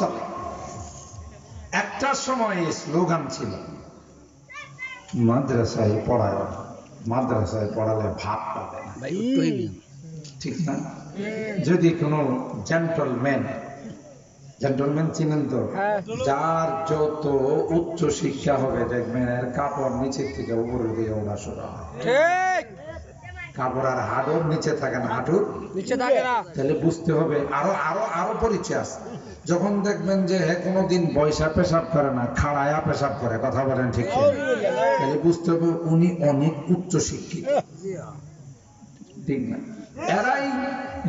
চলে? একটা সময় এই স্লোগান ছিল মাদ্রাসায় পড়ায় মাদ্রাসায় পড়ালে ভাত পাবে না। ঠিক না? যদি কোনো জেন্টলম্যান জেন্টলম্যান চিনেন তো? যার যত উচ্চ শিক্ষা হবে দেখবেন এর কাপড় নিচের থেকে উপরের দিকে ওড়া সরা হয়। ঠিক। কাপড় আর হাঁটুর নিচে থাকে না হাঁটুর? নিচে থাকে না। তাহলে বুঝতে হবে আরও আরও আরও পরিচয় আছে। যখন দেখবেন যে হে কোনোদিন বৈশা পেশাব করে না খাড়ায়া পেশাব করে কথা বলেন ঠিক? তাহলে বুঝতে হবে উনি অনেক উচ্চ শিক্ষিত। ঠিক না? এরাই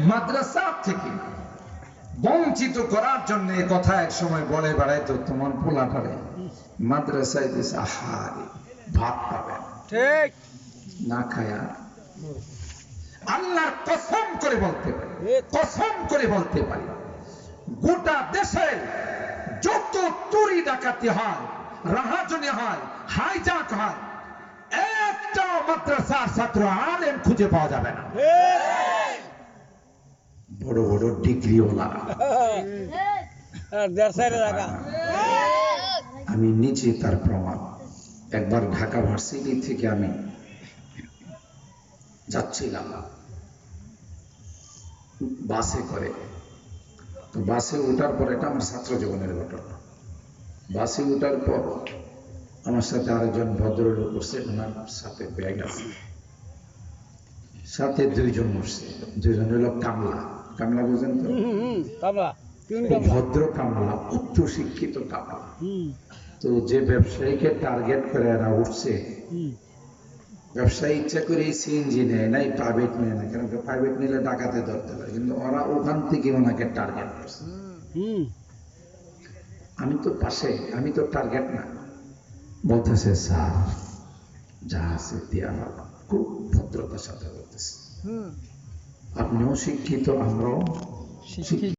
মাদ্রাসা থেকে বঞ্চিত করার জন্য এ কথা এক সময় বলে বেড়াইতো তোমার পোলাটারে মাদ্রাসায় দিস আহারে ভাত পাবে ঠিক। না খায়া আল্লাহর কসম করে বলতে পারি কসম করে বলতে পারি। গোটা দেশে যত চুরি ডাকাতি হয় রাহাজনি হয় হাইজাক হয় একটা মাদ্রাসার ছাত্র আলেম খুঁজে পাওয়া যাবে না। বড় বড় ডিগ্রিওয়ালা। থাকা। আমি নিজে তার প্রমাণ। একবার ঢাকা ভার্সিটি থেকে আমি যাচ্ছিলাম। বাসে করে বাসে ওঠার পর এটা আমার ছাত্র জীবনের ঘটনা। বাসে ওঠার পর আমার সাথে আরেকজন ভদ্রলোক করছে ওনার সাথে ব্যাগ আছে। সাথে দুইজন বসছে দুইজন হলো কামলা। কামলা বুঝেন তো? ভদ্র কামলা উচ্চ শিক্ষিত কামলা। তো যে ব্যবসায়ীকে টার্গেট করে এরা উঠছে ব্যবসায়ী ইচ্ছা করে সিএনজি নেয় নাই প্রাইভেট নেয় না কেন প্রাইভেট নিলে ডাকাতে ধরতে পারে। কিন্তু ওরা ওখান থেকে ওনাকে টার্গেট করছে। আমি তো পাশে আমি তো টার্গেট না। বলতেছে স্যার যা আছে দিয়া হলো। খুব ভদ্রতার সাথে বলতেছে আপনিও শিক্ষিত আমরাও শিক্ষিত।